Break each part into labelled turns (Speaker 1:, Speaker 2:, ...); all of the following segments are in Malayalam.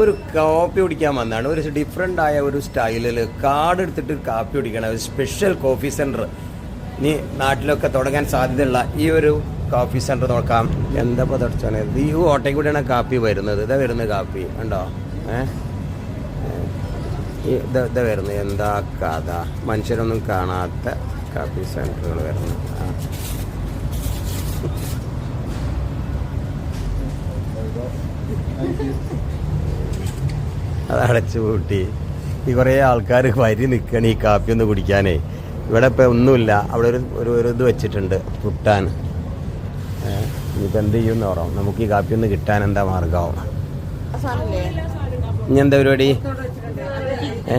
Speaker 1: ഒരു കോഫി കുടിക്കാൻ വന്നതാണ് ഒരു ഡിഫറെന്റ് ആയ ഒരു സ്റ്റൈലിൽ കാർഡ് എടുത്തിട്ട് കാപ്പി കുടിക്കണം. ഒരു സ്പെഷ്യൽ കോഫി സെന്റർ ഇനി നാട്ടിലൊക്കെ തുടങ്ങാൻ സാധ്യതയുള്ള ഈ ഒരു കോഫി സെന്റർ നോക്കാം. എന്താ പ്രദർശനം? ഈ ഓട്ടയിൽ കൂടിയാണ് കാപ്പി വരുന്നത്. ഇതാ വരുന്നത് കാപ്പി. ഉണ്ടോ ഏഹ് ഇത് ഇതാ വരുന്നത്. എന്താ കഥ? മനുഷ്യരൊന്നും കാണാത്ത കാപ്പി സെന്ററുകൾ വരുന്നത്. അത് അടച്ചു പൂട്ടി. ഈ കുറേ ആൾക്കാർ വരി നിൽക്കണം ഈ കാപ്പി ഒന്ന് കുടിക്കാനേ. ഇവിടെ ഇപ്പം ഒന്നുമില്ല. അവിടെ ഒരു ഒരു ഒരു ഇത് വെച്ചിട്ടുണ്ട് പുട്ടാൻ. ഇനിയിപ്പോൾ എന്ത് ചെയ്യുമെന്ന് പറയാം നമുക്ക് ഈ കാപ്പി ഒന്ന് കിട്ടാൻ എന്താ മാർഗമാവും ഇനി എന്താ പരിപാടി? ഏ?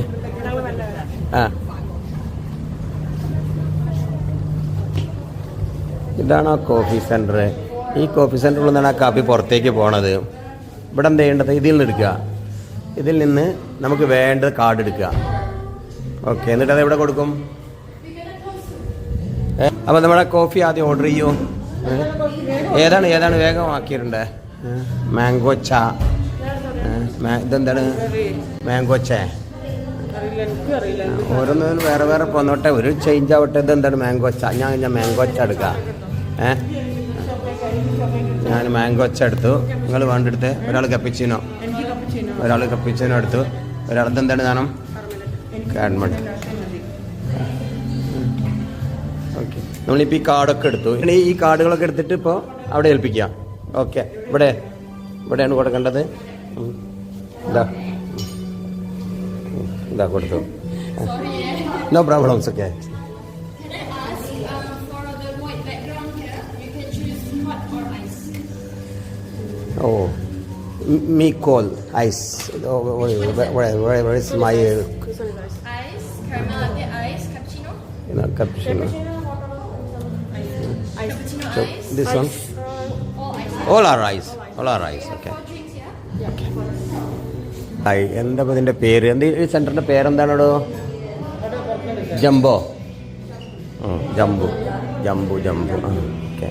Speaker 1: ഇതാണ് ആ കോഫി സെന്റർ ഈ കോഫി സെന്ററിൽ നിന്നാണ് ആ കാപ്പി പുറത്തേക്ക് പോണത്. ഇവിടെ എന്താ ചെയ്യേണ്ടത്? ഇതിൽ നിന്ന് എടുക്കുക. ഇതിൽ നിന്ന് നമുക്ക് വേണ്ട കാർഡ് എടുക്കുക. ഓക്കെ എന്നിട്ട് അത് എവിടെ കൊടുക്കും? അപ്പോൾ നമ്മുടെ കോഫി ആദ്യം ഓർഡർ ചെയ്യൂ. ഏതാണ് ഏതാണ് വേഗം ആക്കിയിട്ടുണ്ട് മാംഗോ ച. ഇതെന്താണ്? മാംഗോ ചേ. ഓരോന്നും വേറെ വേറെ പോന്നോട്ടെ ഒരു ചേഞ്ച് ആവട്ടെ ഇത് എന്താണ് മാംഗോ ച? ഞാൻ ഞാൻ മാംഗോ ച എടുക്കാം. ഏ ഞാൻ മാംഗോ ച എടുത്തു. നിങ്ങൾ വേണ്ടെടുത്ത് ഒരാൾ കപ്പിച്ചിനോ ഒരാൾ കപ്പിച്ചതിന് അടുത്ത് ഒരാളത്ത് എന്താണ് സാധനം? കാഡ്മണ്ട് ഓക്കെ നമ്മളിപ്പോൾ ഈ കാർഡൊക്കെ എടുത്തു. ഇനി ഈ കാർഡുകളൊക്കെ എടുത്തിട്ട് ഇപ്പോൾ അവിടെ ഏൽപ്പിക്കുക. ഓക്കെ ഇവിടെ. ഇവിടെയാണ് കൊടുക്കേണ്ടത്. ഇതാ. ഇതാ കൊടുത്തു. നോ പ്രോബ്ലംസ് ഒക്കെ
Speaker 2: Can Uh, or ice.
Speaker 1: Oh, where, where, where, where is my uh,
Speaker 2: Ice, caramel latte ice, cappuccino.
Speaker 1: you know, cappuccino
Speaker 2: Cappuccino
Speaker 1: so
Speaker 2: ice.
Speaker 1: this one
Speaker 2: All ice.
Speaker 1: all are ice all are ice okay
Speaker 2: Four drinks here.
Speaker 1: Hi എന്താ ഇപ്പൊ ഇതിന്റെ പേര് എന്ത് ഈ സെന്ററിന്റെ പേരെന്താണോ ജംബോ ഉം, ജംബു ജംബു ജംബു ആ ഓക്കെ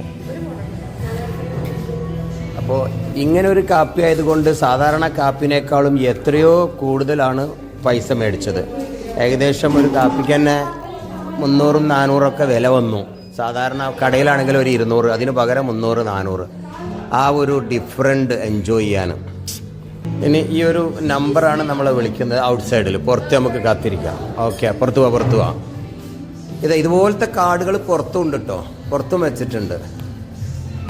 Speaker 1: അപ്പോൾ ഇങ്ങനെ ഒരു കാപ്പി ആയതുകൊണ്ട് സാധാരണ കാപ്പിനേക്കാളും എത്രയോ കൂടുതലാണ് പൈസ മേടിച്ചത്. ഏകദേശം ഒരു കാപ്പിക്ക് തന്നെ മുന്നൂറും നാനൂറൊക്കെ വില വന്നു. സാധാരണ കടയിലാണെങ്കിൽ ഒരു ഇരുന്നൂറ് അതിന് പകരം മുന്നൂറ് നാനൂറ്. ആ ഒരു ഡിഫറെന്റ് എൻജോയ് ചെയ്യാൻ. ഇനി ഈ ഒരു നമ്പറാണ് നമ്മളെ വിളിക്കുന്നത് ഔട്ട് സൈഡിൽ പുറത്ത് നമുക്ക് കാത്തിരിക്കാം. ഓക്കെ പുറത്ത് പോവാ പുറത്ത് പോവാ ഇത് ഇതുപോലത്തെ കാർഡുകൾ പുറത്തും ഉണ്ട് കേട്ടോ പുറത്തും വെച്ചിട്ടുണ്ട്.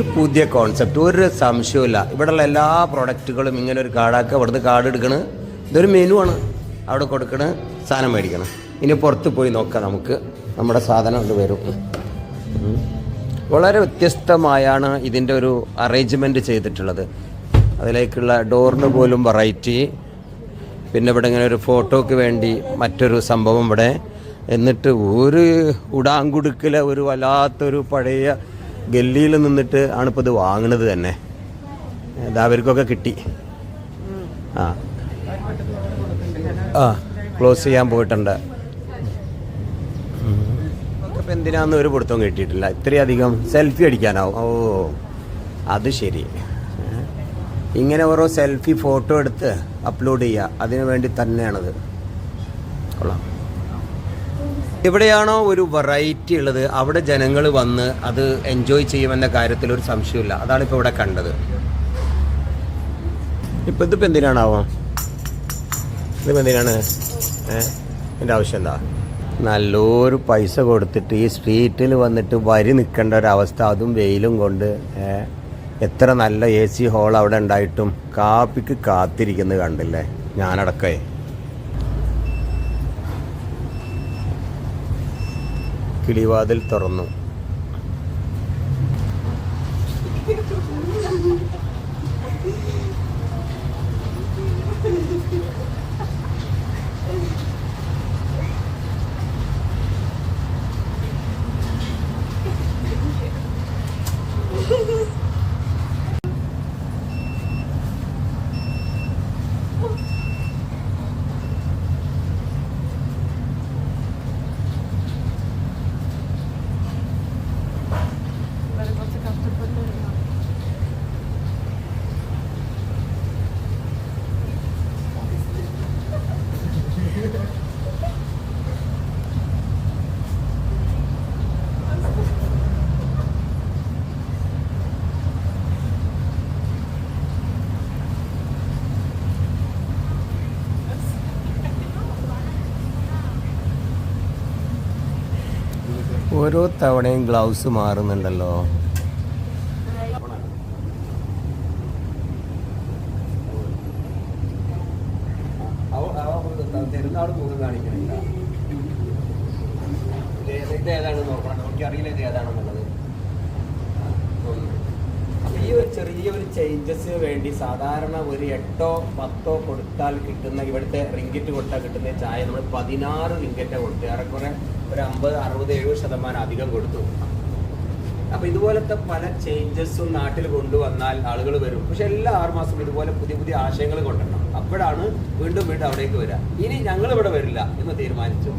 Speaker 1: പുതിയ കോൺസെപ്റ്റ് ഒരു സംശയമില്ല ഇവിടെയുള്ള എല്ലാ പ്രൊഡക്റ്റുകളും ഇങ്ങനെ ഒരു കാർഡാക്കുക ഇവിടുന്ന് കാർഡ് എടുക്കണ്. ഇതൊരു മെനു ആണ്. അവിടെ കൊടുക്കണ് സാധനം മേടിക്കണം. ഇനി പുറത്ത് പോയി നോക്കാം നമുക്ക്. നമ്മുടെ സാധനം കൊണ്ട് വരും. വളരെ വ്യത്യസ്തമായാണ് ഇതിന്റെ ഒരു അറേഞ്ച്മെന്റ് ചെയ്തിട്ടുള്ളത്. അതിലേക്കുള്ള ഡോറിന് പോലും വെറൈറ്റി പിന്നെ ഇവിടെ ഇങ്ങനെ ഒരു ഫോട്ടോക്ക് വേണ്ടി മറ്റൊരു സംഭവം ഇവിടെ. എന്നിട്ട് ഒരു ഉടാങ്കുടുക്കിലെ ഒരു വല്ലാത്തൊരു പഴയ ഗല്ലിയിൽ നിന്നിട്ട് ആണിപ്പോൾ ഇത് വാങ്ങണത് തന്നെ. അവർക്കൊക്കെ കിട്ടി. ആ. ആ ക്ലോസ് ചെയ്യാൻ പോയിട്ടുണ്ട്. ഇപ്പം എന്തിനാന്ന് ഒരു പൊടുത്തവും കിട്ടിയിട്ടില്ല. ഇത്രയധികം സെൽഫി അടിക്കാനാവും. ഓ അത് ശരി. ഇങ്ങനെ ഓരോ സെൽഫി ഫോട്ടോ എടുത്ത് അപ്ലോഡ് ചെയ്യുക അതിനു വേണ്ടി തന്നെയാണത്. കൊള്ളാം. എവിടെയാണോ ഒരു വെറൈറ്റി ഉള്ളത് അവിടെ ജനങ്ങൾ വന്ന് അത് എൻജോയ് ചെയ്യുമെന്ന കാര്യത്തിൽ ഒരു സംശയമില്ല അതാണ് ഇപ്പോൾ ഇവിടെ കണ്ടത്. ഇപ്പം ഇതിപ്പോൾ എന്തിനാണാവോ? ഇതിപ്പോൾ എന്തിനാണ്? എന്റെ ആവശ്യം എന്താ? നല്ലൊരു പൈസ കൊടുത്തിട്ട് ഈ സ്ട്രീറ്റിൽ വന്നിട്ട് വരി നിൽക്കേണ്ട ഒരവസ്ഥ അതും വെയിലും കൊണ്ട് എത്ര നല്ല എ സി ഹോൾ അവിടെ ഉണ്ടായിട്ടും കാപ്പിക്ക് കാത്തിരിക്കുന്നത് കണ്ടില്ലേ? ഞാനടക്കേ. കിളിവാതിൽ തുറന്നു. ഓരോ തവണയും ഗ്ലൗസ് മാറുന്നുണ്ടല്ലോ. ഇത് ഏതാണ് നോക്കണം? നമുക്ക് അറിയില്ല ഇത് ഏതാണെന്നുള്ളത്. അപ്പൊ ചെറിയ ഒരു ചേഞ്ചസ് വേണ്ടി സാധാരണ ഒരു എട്ടോ പത്തോ കൊടുത്താൽ കിട്ടുന്ന ഇവിടുത്തെ റിങ്കറ്റ് കൊടുത്താൽ കിട്ടുന്ന ചായ നമ്മൾ പതിനാറ് റിങ്കറ്റ കൊടുത്തു. ഏറെക്കുറെ ഒരു അമ്പത് അറുപത് എഴുപത് ശതമാനം അധികം കൊടുത്തു. അപ്പൊ ഇതുപോലത്തെ പല ചേഞ്ചസും നാട്ടിൽ കൊണ്ടുവന്നാൽ ആളുകൾ വരും. പക്ഷെ എല്ലാ ആറുമാസവും മാസം ഇതുപോലെ പുതിയ പുതിയ ആശയങ്ങൾ കൊണ്ടുവരണം. അപ്പോഴാണ് വീണ്ടും വീണ്ടും അവിടേക്ക് വരിക ഇനി ഞങ്ങൾ ഇവിടെ വരില്ല എന്ന് തീരുമാനിച്ചു.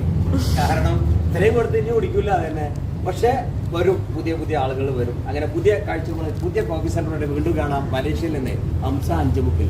Speaker 1: കാരണം ഇത്രയും കൊടുത്ത് ഇനി കുടിക്കില്ല അതന്നെ. പക്ഷെ വരും പുതിയ പുതിയ ആളുകൾ വരും. അങ്ങനെ പുതിയ കാഴ്ചകൾ പുതിയ കോഫി സെന്ററുടെ വീണ്ടും കാണാം. മലേഷ്യയിൽ നിന്ന് ഹംസ അഞ്ചുമുക്കിൽ.